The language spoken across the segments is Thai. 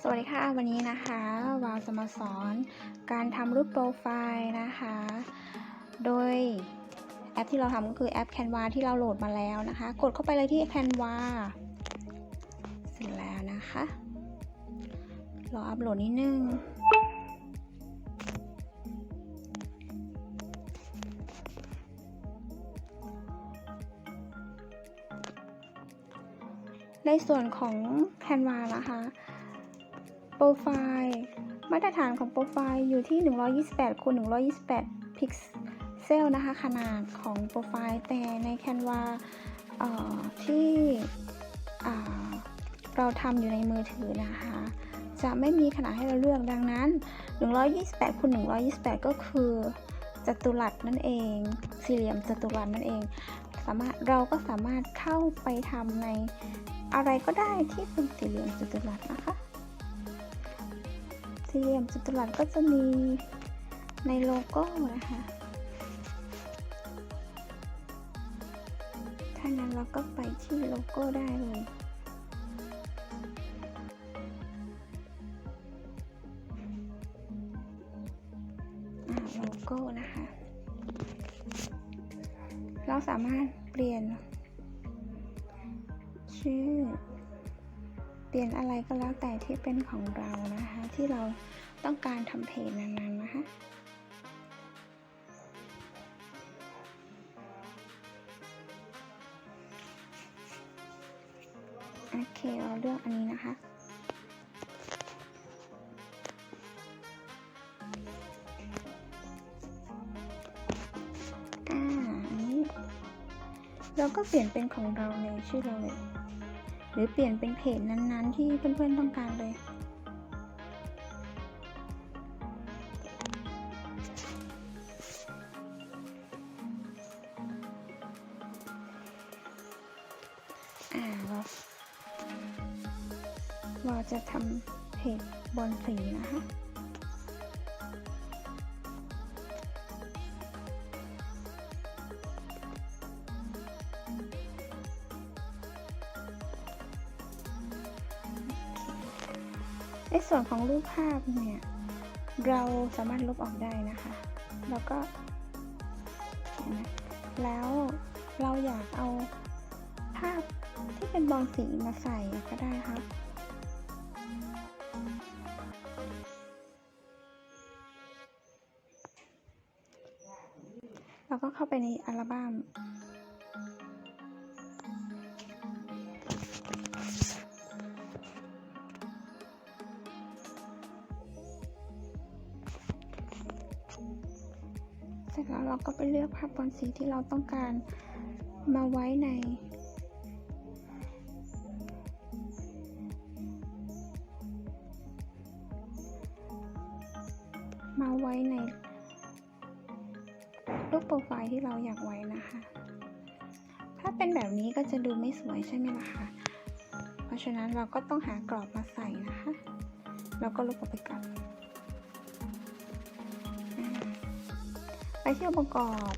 สวัสดีค่ะ วันนี้นะคะวาวจะมาสอนการทำรูปโปรไฟล์นะคะ โดยแอปที่เราทำก็คือแอป Canva ที่เราโหลดมาแล้วนะคะ กดเข้าไปเลยที่ Canva เสร็จแล้วนะคะ รออัปโหลดนิดนึงในส่วนของ Canva นะคะ โปรไฟล์มาตรฐานของโปรไฟล์อยู่ที่ 128คูณ128 พิกเซลนะคะ ขนาดของโปรไฟล์แต่ใน Canva เอ่อที่เราทำอยู่ในมือถือนะคะ จะไม่มีขนาดให้เราเลือกดังนั้น 128คูณ128 ก็คือจัตุรัสนั่นเอง สี่เหลี่ยมจัตุรัสนั่นเอง สามารถเราก็สามารถเข้าไปทำในอะไรก็ได้ที่เป็นสี่เหลี่ยมจัตุรัสนะคะ สี่เหลี่ยมจัตุรัสก็จะมีในโลโก้นะคะ ถ้างั้นเราก็ไปที่โลโก้ได้เลยอ่าโลโก้นะคะ เราสามารถเปลี่ยนชื่อ ลี่ยนอะไรก็แล้วแต่ที่เป็นของเรานะคะ ที่เราต้องการทำเพจนั้นๆนะคะโอเคเราเลือกอันนี้นะคะอันนี้เราก็เปลี่ยนเป็นของเราเลยชื่อเราเลย หรือเปลี่ยนเป็นเพจนั้นๆ ที่เพื่อนๆต้องการเลย อ่าเราเราจะทำเพจบอลสีนะคะ ในส่วนของรูปภาพเนี่ยเราสามารถลบออกได้นะคะ แล้วก็เห็นไหมแล้วเราอยากเอาภาพที่เป็นบอลสีมาใส่ก็ได้ครับเราก็เข้าไปในอัลบั้ม สร็จแล้วเราก็ไปเลือกภาพบอลสีที่เราต้องการมาไว้ใน มาไว้ในรูปโปรไฟล์ที่เราอยากไว้นะคะ ถ้าเป็นแบบนี้ก็จะดูไม่สวยใช่ไหมล่ะคะ เพราะฉะนั้นเราก็ต้องหากรอบมาใส่นะคะ แล้วก็ลบออกไปก่อน ไปที่องค์ประกอบ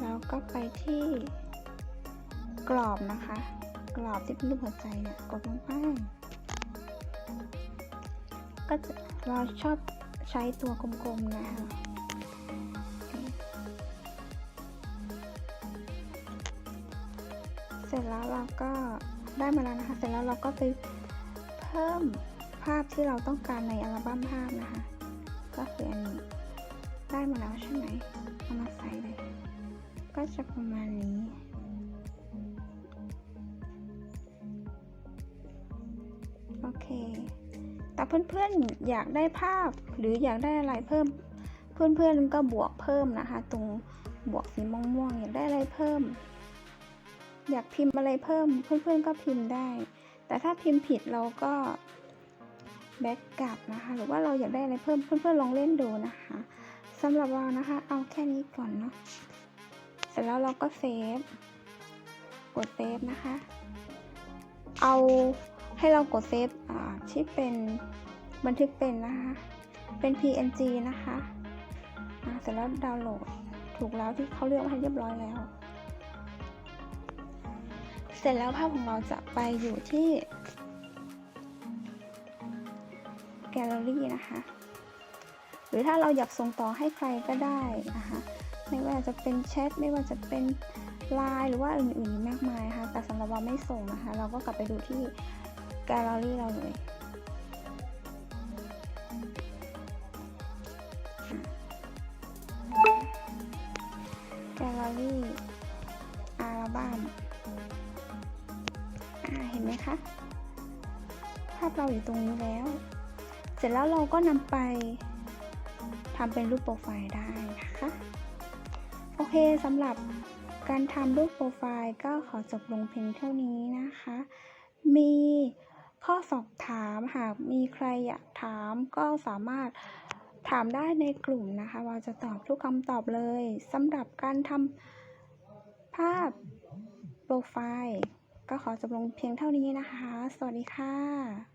แล้วก็ไปที่กรอบนะคะ กรอบที่เป็นรูปหัวใจเนี่ยกดลงไปก็จะเราชอบใช้ตัวกลมๆนะคะเสร็จแล้วเราก็ได้มาแล้วนะคะ เสร็จแล้วเราก็ไปเพิ่มภาพที่เราต้องการในอัลบั้มภาพนะคะ ก็คืออันนี้ ได้มาแล้วใช่ไหมเอามาใส่เลย ก็จะประมาณนี้ โอเค แต่เพื่อนๆอยากได้ภาพหรืออยากได้อะไรเพิ่ม เพื่อนๆก็บวกเพิ่มนะคะ ตรงบวกสีม่วงๆอยากได้อะไรเพิ่ม อยากพิมพ์อะไรเพิ่ม เพื่อนๆก็พิมพ์ได้ แต่ถ้าพิมพ์ผิดเราก็แบ็กกลับนะคะ หรือว่าเราอยากได้อะไรเพิ่มเพื่อนๆลองเล่นดูนะคะ สำหรับเรานะคะ เอาแค่นี้ก่อนเนาะเสร็จแล้วเราก็เซฟ กดเซฟนะคะ เอาให้เรากดเซฟที่เป็นบันทึกเป็นนะคะ เป็น PNG นะคะเสร็จแล้วดาวน์โหลดถูกแล้วที่เขาเลือกให้เรียบร้อยแล้ว เสร็จแล้วภาพของเราจะไปอยู่ที่แกลเลอรี่นะคะ หรือถ้าเราอยากส่งต่อให้ใครก็ได้นะคะไม่ว่าจะเป็นแชทไม่ว่าจะเป็นไลน์หรือว่าอื่นๆมากมายนะคะแต่สำหรับเราไม่ส่งนะคะ เราก็กลับไปดูที่แกลเลอรี่เราเลยแกลเลอรี่อัลบั้มอ่าเห็นไหมคะ ภาพเราอยู่ตรงนี้แล้ว เสร็จแล้วเราก็นำไป ทำเป็นรูปโปรไฟล์ได้นะคะ โอเคสำหรับการทำรูปโปรไฟล์ก็ขอจบลงเพียงเท่านี้นะคะ มีข้อสอบถามหากมีใครอยากถามก็สามารถถามได้ในกลุ่มนะคะ เราจะตอบทุกคำตอบเลยสำหรับการทำภาพโปรไฟล์ ก็ขอจบลงเพียงเท่านี้นะคะ สวัสดีค่ะ